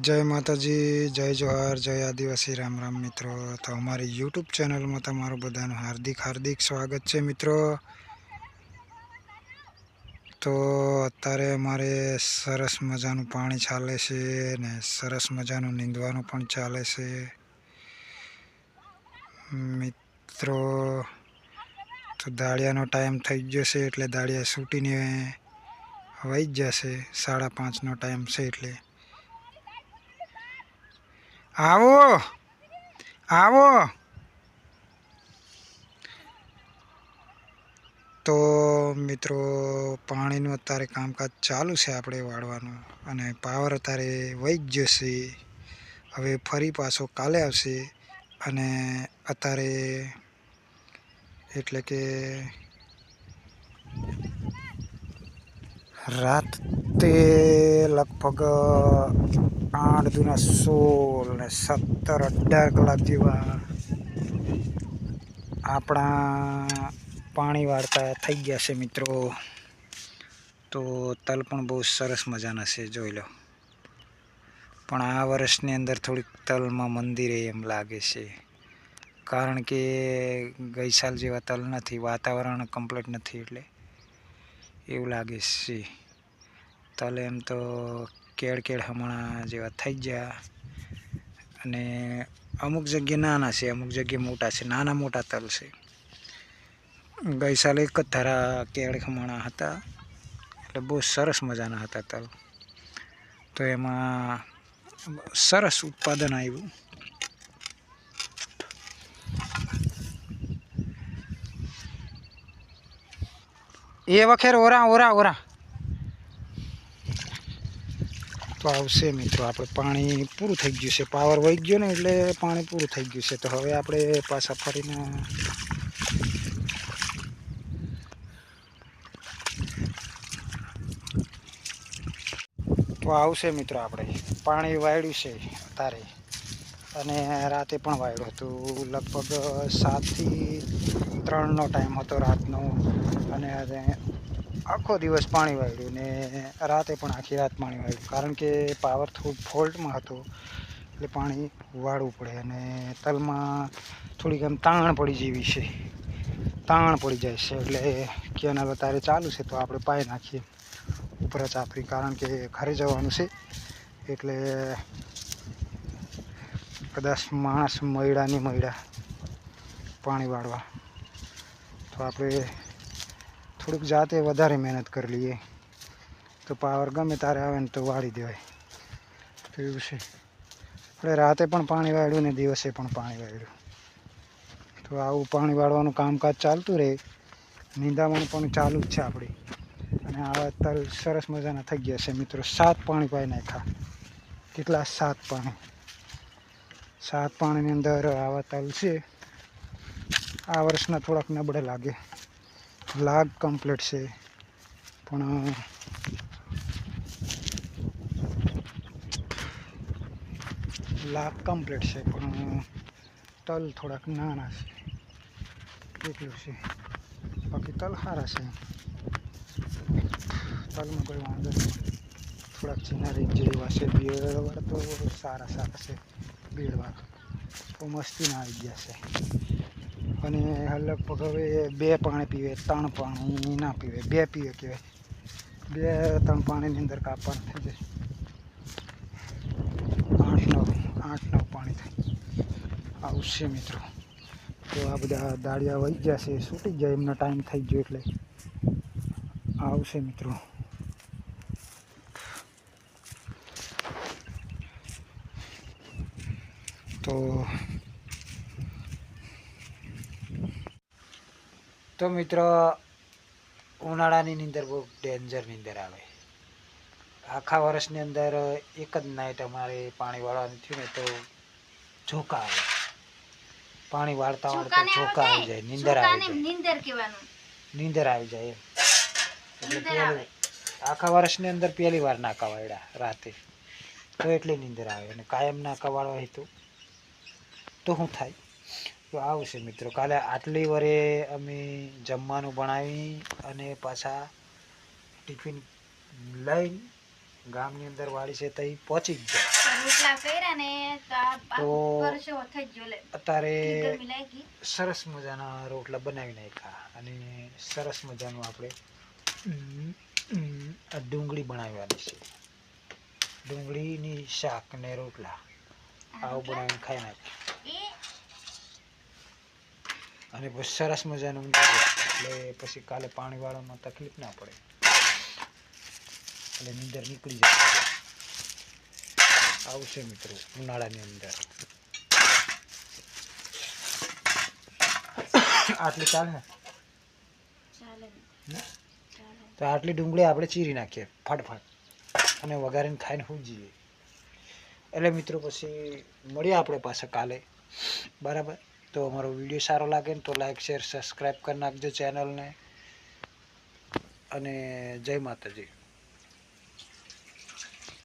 જય માતાજી, જય જોહાર, જય આદિવાસી, રામ રામ મિત્રો. તો અમારી યુટ્યુબ ચેનલમાં તમારું બધાનું હાર્દિક હાર્દિક સ્વાગત છે મિત્રો. તો અત્યારે અમારે સરસ મજાનું પાણી ચાલે છે ને સરસ મજાનું નીંદવાનું પણ ચાલે છે. મિત્રો, તો દાળિયાનો ટાઈમ થઈ ગયો છે એટલે દાળિયા છૂટીને વહી જ જશે. સાડા પાંચનો ટાઈમ છે એટલે. આવો. આવો. તો મિત્રો, પાણીનું અત્યારે કામકાજ ચાલુ છે આપણે વાળવાનું અને પાવર અત્યારે વહી જશે. હવે ફરી પાછો કાલે આવશે અને અત્યારે એટલે કે રાતે લગભગ આઠ દુના સોળ ને સત્તર અઢાર કલાક જેવા આપણા પાણી વાળતા થઈ ગયા છે મિત્રો. તો તલ પણ બહુ સરસ મજાના છે, જોઈ લો. પણ આ વર્ષની અંદર થોડીક તલમાં મંદિરે એમ લાગે છે. કારણ કે ગઈ સાલ જેવા તલ નથી, વાતાવરણ કમ્પ્લીટ નથી એટલે એવું લાગે છે. તલ એમ તો કેળ કેળ હમણાં જેવા થઈ ગયા. અને અમુક જગ્યાએ નાના છે, અમુક જગ્યાએ મોટા છે, નાના મોટા તલ છે. ગઈ સાલ એક જ ધારા કેળ ખમણા હતા, એટલે બહુ સરસ મજાના હતા તલ. તો એમાં સરસ ઉત્પાદન આવ્યું. એ વખેર ઓરા ઓરા ઓરા. તો આવશે મિત્રો, આપણે પાણી પૂરું થઈ ગયું છે. પાવર વહી ગયો ને એટલે પાણી પૂરું થઈ ગયું છે. તો હવે આપણે પાછા ફરીને તો આવશે મિત્રો આપણે. પાણી વાળ્યું છે અત્યારે. અને રાતે પણ વાળ્યું હતું. લગભગ સાતથી ત્રણનો ટાઈમ હતો રાતનો. અને આખો દિવસ પાણી વાળ્યું ને રાતે પણ આખી રાત પાણી વાળ્યું. કારણ કે પાવર થોડું ફોલ્ટમાં હતો, એટલે પાણી વાળવું પડે અને તલમાં થોડીક આમ તાણ પડી જેવી છે. તાણ પડી જાય છે, એટલે કેનાલ અત્યારે ચાલુ છે તો આપણે પાય નાખીએ. ઉપર જ કારણ કે ઘરે જવાનું છે, એટલે કદાચ માણસ મયડા નહીં મયડા પાણી વાળવા. તો આપણે થોડુંક જાતે વધારે મહેનત કરી લઈએ. તો પાવર ગમે તારે આવે ને તો વાળી દેવાય. તો એવું છે. આપણે રાતે પણ પાણી વાળ્યું ને દિવસે પણ પાણી વાળ્યું. તો આવું પાણી વાળવાનું કામકાજ ચાલતું રહે. નિંદામણ પણ ચાલુ જ છે આપણી. અને આવા અત્યારે સરસ મજાના થઈ ગયા છે મિત્રો. સાત પાણી પાઈ નાખ્યા. કેટલા? સાત પાણી. સાત પાણીની અંદર આવા તલ છે. આ વર્ષના થોડાક નબળે લાગે. લાગ કમ્પ્લીટ છે. પણ લાગ કમ્પ્લીટ છે, પણ તલ થોડાક નાના છે. એટલું છે. બાકી તલ સારા છે. તલમાં કોઈ વાંધો નહીં. થોડાક ચીનારી જેવા છે બેડવાળા તો સારા સારા છે બેડવાળા તો મસ્તીના આવી ગયા છે. અને લગભગ હવે બે પાણી પીવે, ત્રણ પાણી ના પીવે, બે પીવે કહેવાય. બે, ત્રણ પાણીની અંદર કાપવાનું થઈ જાય. આઠ, નવ આઠ, નવ પાણી થાય. આવશે મિત્રો. તો આ બધા દાળિયા વહી ગયા છે, છૂટી જાય એમનો ટાઈમ થઈ ગયો એટલે. આવશે મિત્રો. તો તો મિત્રો ઉનાળાની નીંદર બહુ ડેન્જર નીંદર આવે. આખા વર્ષની અંદર એક જ નાઇટ અમારે પાણી વાળવાનું થયું ને તો ઝોકા આવે. પાણી વાળતા વાળતા ઝોકા આવી જાય નીંદર આવી જાય. નીંદર કહેવાનું? નીંદર આવી જાય એમ. એટલે આખા વર્ષની અંદર પહેલી વાર નાકા વાળ્યા રાતે. તો એટલી નીંદર આવે અને કાયમ નાકા વાળવા હોય તો તો શું થાય? તો આવશે મિત્રો. કાલે આટલી વરે અમે જમવાનું બનાવી અને પાછા ટિફિન લઈ ગામની અંદર વાળી છે ત્યાં પહોંચી ગયા. તો અત્યારે સરસ મજાના રોટલા બનાવી નાખ્યા અને સરસ મજાનું આપણે ડુંગળી બનાવવાની છે. ડુંગળીની શાક ને રોટલા. આવું બનાવીને ખાઈ નાખ્યું. અને પછી સરસ મજાનું ઊંઘી. એટલે પછી કાલે પાણીવાળામાં તકલીફ ના પડે. એટલે નીંદર નીકળી જાય. આવશે મિત્રો ઉનાળાની અંદર. આટલી ચાલે? ને તો આટલી ડુંગળી આપણે ચીરી નાખીએ ફટફટ. અને વઘારીને ખાઈને હું જઈએ. એટલે મિત્રો પછી મળીએ આપણે પાછા કાલે. બરાબર? તો અમારો વીડિયો સારો લાગે ને તો લાઇક શેર સબસ્ક્રાઈબ કરી નાખજો ચેનલને અને જય માતાજી.